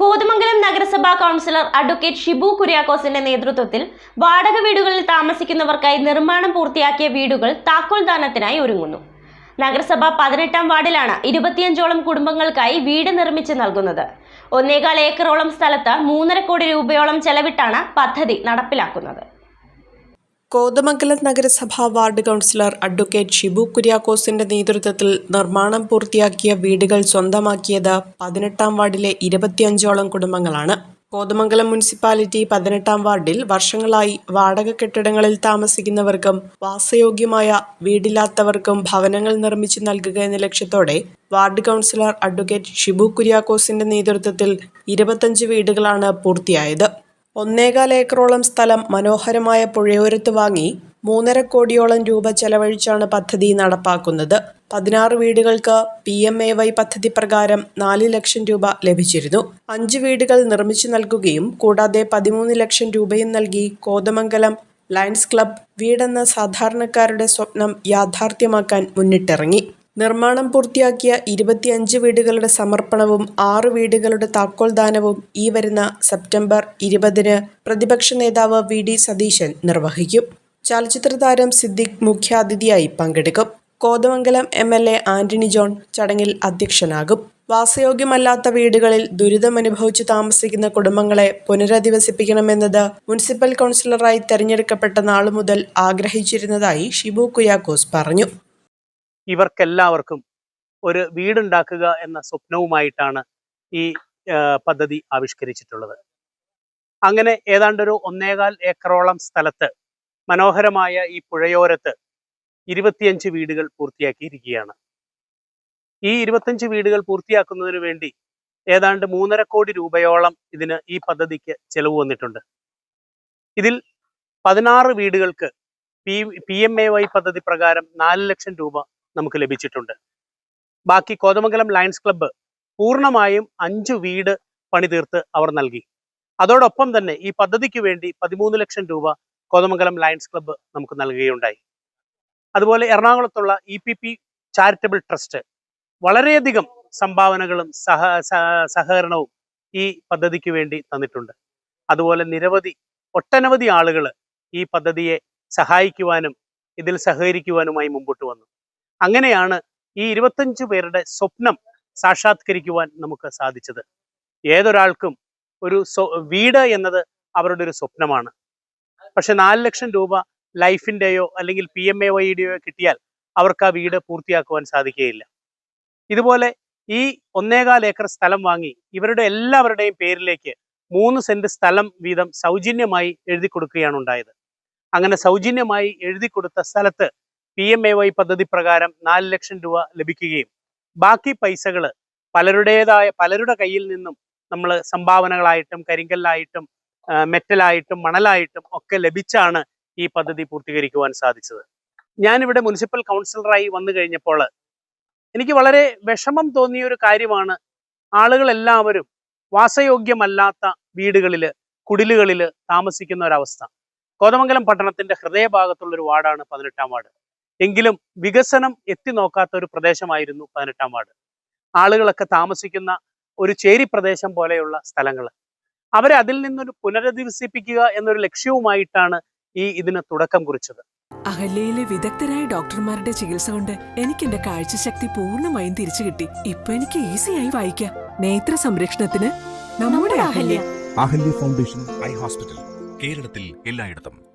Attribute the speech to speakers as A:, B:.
A: കോതമംഗലം നഗരസഭാ councillor advocate Shibu കുര്യാക്കോസിന്റെ നേതൃത്വത്തിൽ വാടക വീടുകളിൽ താമസിക്കുന്നവർക്കായി നിർമ്മാണം പൂർത്തിയാക്കിയ വീടുകൾ താക്കോൽ ദാനത്തിനായി ഒരുങ്ങുന്നു. നഗരസഭ പതിനെട്ടാം വാർഡിലാണ് ഇരുപത്തിയഞ്ചോളം കുടുംബങ്ങൾക്കായി വീട് നിർമ്മിച്ച് നൽകുന്നത്. ഒന്നേകാൽ ഏക്കറോളം സ്ഥലത്ത് മൂന്നര കോടി രൂപയോളം ചെലവിട്ടാണ് പദ്ധതി നടപ്പിലാക്കുന്നത്.
B: കോതമംഗലം നഗരസഭാ വാർഡ് കൗൺസിലർ അഡ്വക്കേറ്റ് ഷിബു കുര്യാക്കോസിന്റെ നേതൃത്വത്തിൽ നിർമ്മാണം പൂർത്തിയാക്കിയ വീടുകൾ സ്വന്തമാക്കിയത് പതിനെട്ടാം വാർഡിലെ ഇരുപത്തിയഞ്ചോളം കുടുംബങ്ങളാണ്. കോതമംഗലം മുനിസിപ്പാലിറ്റി പതിനെട്ടാം വാർഡിൽ വർഷങ്ങളായി വാടക കെട്ടിടങ്ങളിൽ താമസിക്കുന്നവർക്കും വാസയോഗ്യമായ വീടില്ലാത്തവർക്കും ഭവനങ്ങൾ നിർമ്മിച്ചു നൽകുക എന്ന ലക്ഷ്യത്തോടെ വാർഡ് കൗൺസിലർ അഡ്വക്കേറ്റ് ഷിബു കുര്യാക്കോസിന്റെ നേതൃത്വത്തിൽ ഇരുപത്തഞ്ച് വീടുകളാണ് പൂർത്തിയായത്. ഒന്നേകാൽ ഏക്കറോളം സ്ഥലം മനോഹരമായ പുഴയോരത്ത് വാങ്ങി മൂന്നര കോടിയോളം രൂപ ചെലവഴിച്ചാണ് പദ്ധതി നടപ്പാക്കുന്നത്. പതിനാറ് വീടുകൾക്ക് പി എം എ വൈ പദ്ധതി പ്രകാരം നാല് ലക്ഷം രൂപ ലഭിച്ചിരുന്നു. അഞ്ച് വീടുകൾ നിർമ്മിച്ചു നൽകുകയും കൂടാതെ പതിമൂന്ന് ലക്ഷം രൂപയും നൽകി കോതമംഗലം ലയൺസ് ക്ലബ് വീടെന്ന സാധാരണക്കാരുടെ സ്വപ്നം യാഥാർത്ഥ്യമാക്കാൻ മുന്നിട്ടിറങ്ങി. നിർമ്മാണം പൂർത്തിയാക്കിയ ഇരുപത്തിയഞ്ച് വീടുകളുടെ സമർപ്പണവും ആറ് വീടുകളുടെ താക്കോൽ ദാനവും ഈ വരുന്ന സെപ്റ്റംബർ ഇരുപതിന് പ്രതിപക്ഷ നേതാവ് വി ഡി സതീശൻ നിർവഹിക്കും. ചലച്ചിത്ര താരം സിദ്ദിഖ് മുഖ്യാതിഥിയായി പങ്കെടുക്കും. Kothamangalam M L A Antony John ചടങ്ങിൽ അധ്യക്ഷനാകും. വാസയോഗ്യമല്ലാത്ത വീടുകളിൽ ദുരിതമനുഭവിച്ചു താമസിക്കുന്ന കുടുംബങ്ങളെ പുനരധിവസിപ്പിക്കണമെന്നത് മുനിസിപ്പൽ കൗൺസിലറായി തെരഞ്ഞെടുക്കപ്പെട്ട നാളു മുതൽ ആഗ്രഹിച്ചിരുന്നതായി ഷിബു കുയാക്കോസ് പറഞ്ഞു.
C: ഇവർക്കെല്ലാവർക്കും ഒരു വീടുണ്ടാക്കുക എന്ന സ്വപ്നവുമായിട്ടാണ് ഈ പദ്ധതി ആവിഷ്കരിച്ചിട്ടുള്ളത്. അങ്ങനെ ഏതാണ്ടൊരു ഒന്നേകാൽ ഏക്കറോളം സ്ഥലത്ത് മനോഹരമായ ഈ പുഴയോരത്ത് ഇരുപത്തിയഞ്ച് വീടുകൾ പൂർത്തിയാക്കിയിരിക്കുകയാണ്. ഈ ഇരുപത്തഞ്ച് വീടുകൾ പൂർത്തിയാക്കുന്നതിന് വേണ്ടി ഏതാണ്ട് മൂന്നര കോടി രൂപയോളം ഇതിന് ഈ പദ്ധതിക്ക് ചെലവ് വന്നിട്ടുണ്ട്. ഇതിൽ പതിനാറ് വീടുകൾക്ക് P P M A Y പദ്ധതി പ്രകാരം നാല് ലക്ഷം രൂപ നമുക്ക് ലഭിച്ചിട്ടുണ്ട്. ബാക്കി കോതമംഗലം ലയൺസ് ക്ലബ്ബ് പൂർണമായും അഞ്ച് വീട് പണിതീർത്ത് അവർ നൽകി. അതോടൊപ്പം തന്നെ ഈ പദ്ധതിക്ക് വേണ്ടി പതിമൂന്ന് ലക്ഷം രൂപ കോതമംഗലം ലയൺസ് ക്ലബ്ബ് നമുക്ക് നൽകുകയുണ്ടായി. അതുപോലെ എറണാകുളത്തുള്ള E P P charitable trust വളരെയധികം സംഭാവനകളും സഹ സഹ- സഹകരണവും ഈ പദ്ധതിക്ക് വേണ്ടി തന്നിട്ടുണ്ട്. അതുപോലെ നിരവധി ഒട്ടനവധി ആളുകൾ ഈ പദ്ധതിയെ സഹായിക്കുവാനും ഇതിൽ സഹകരിക്കുവാനുമായി മുമ്പോട്ട് വന്നു. അങ്ങനെയാണ് ഈ ഇരുപത്തഞ്ച് പേരുടെ സ്വപ്നം സാക്ഷാത്കരിക്കുവാൻ നമുക്ക് സാധിച്ചത്. ഏതൊരാൾക്കും ഒരു വീട് എന്നത് അവരുടെ ഒരു സ്വപ്നമാണ്. പക്ഷെ നാല് ലക്ഷം രൂപ ലൈഫിന്റെയോ അല്ലെങ്കിൽ പി എം എ വൈയുടെയോ കിട്ടിയാൽ അവർക്ക് ആ വീട് പൂർത്തിയാക്കുവാൻ സാധിക്കുകയില്ല. ഇതുപോലെ ഈ ഒന്നേകാൽ ഏക്കർ സ്ഥലം വാങ്ങി ഇവരുടെ എല്ലാവരുടെയും പേരിലേക്ക് മൂന്ന് സെന്റ് സ്ഥലം വീതം സൗജന്യമായി എഴുതി കൊടുക്കുകയാണ് ഉണ്ടായത്. അങ്ങനെ സൗജന്യമായി എഴുതി കൊടുത്ത സ്ഥലത്ത് പി എം എ വൈ പദ്ധതി പ്രകാരം നാല് ലക്ഷം രൂപ ലഭിക്കുകയും. ബാക്കി പൈസകൾ പലരുടേതായ പലരുടെ കയ്യിൽ നിന്നും നമ്മൾ സംഭാവനകളായിട്ടും കരിങ്കല്ലായിട്ടും മെറ്റലായിട്ടും മണലായിട്ടും ഒക്കെ ലഭിച്ചാണ് ഈ പദ്ധതി പൂർത്തീകരിക്കുവാൻ സാധിച്ചത്. ഞാനിവിടെ മുനിസിപ്പൽ കൗൺസിലറായി വന്നു കഴിഞ്ഞപ്പോൾ എനിക്ക് വളരെ വിഷമം തോന്നിയ ഒരു കാര്യമാണ്. ആളുകൾ എല്ലാവരും വാസയോഗ്യമല്ലാത്ത വീടുകളിൽ കുടിലുകളിൽ താമസിക്കുന്ന ഒരവസ്ഥ. കോതമംഗലം പട്ടണത്തിന്റെ ഹൃദയഭാഗത്തുള്ള ഒരു വാർഡാണ് പതിനെട്ടാം വാർഡ്. എങ്കിലും വികസനം എത്തി നോക്കാത്ത ഒരു പ്രദേശമായിരുന്നു പതിനെട്ടാം വാർഡ്. ആളുകളൊക്കെ താമസിക്കുന്ന ഒരു ചേരി പ്രദേശം പോലെയുള്ള സ്ഥലങ്ങൾ. അവരെ അതിൽ നിന്നൊരു പുനരധിവസിപ്പിക്കുക എന്നൊരു ലക്ഷ്യവുമായിട്ടാണ് ഈ ഇതിന് തുടക്കം കുറിച്ചത്.
D: അഹല്യയിലെ വിദഗ്ധരായ ഡോക്ടർമാരുടെ ചികിത്സ കൊണ്ട് എനിക്ക് എന്റെ കാഴ്ചശക്തി പൂർണമായും തിരിച്ചു കിട്ടി. ഇപ്പൊ എനിക്ക് ഈസിയായി വായിക്കാം. നേത്ര സംരക്ഷണത്തിന് നമ്മുടെ Ahalya.
E: Ahalya foundation eye hospital കേരളത്തിൽ എല്ലായിടത്തും.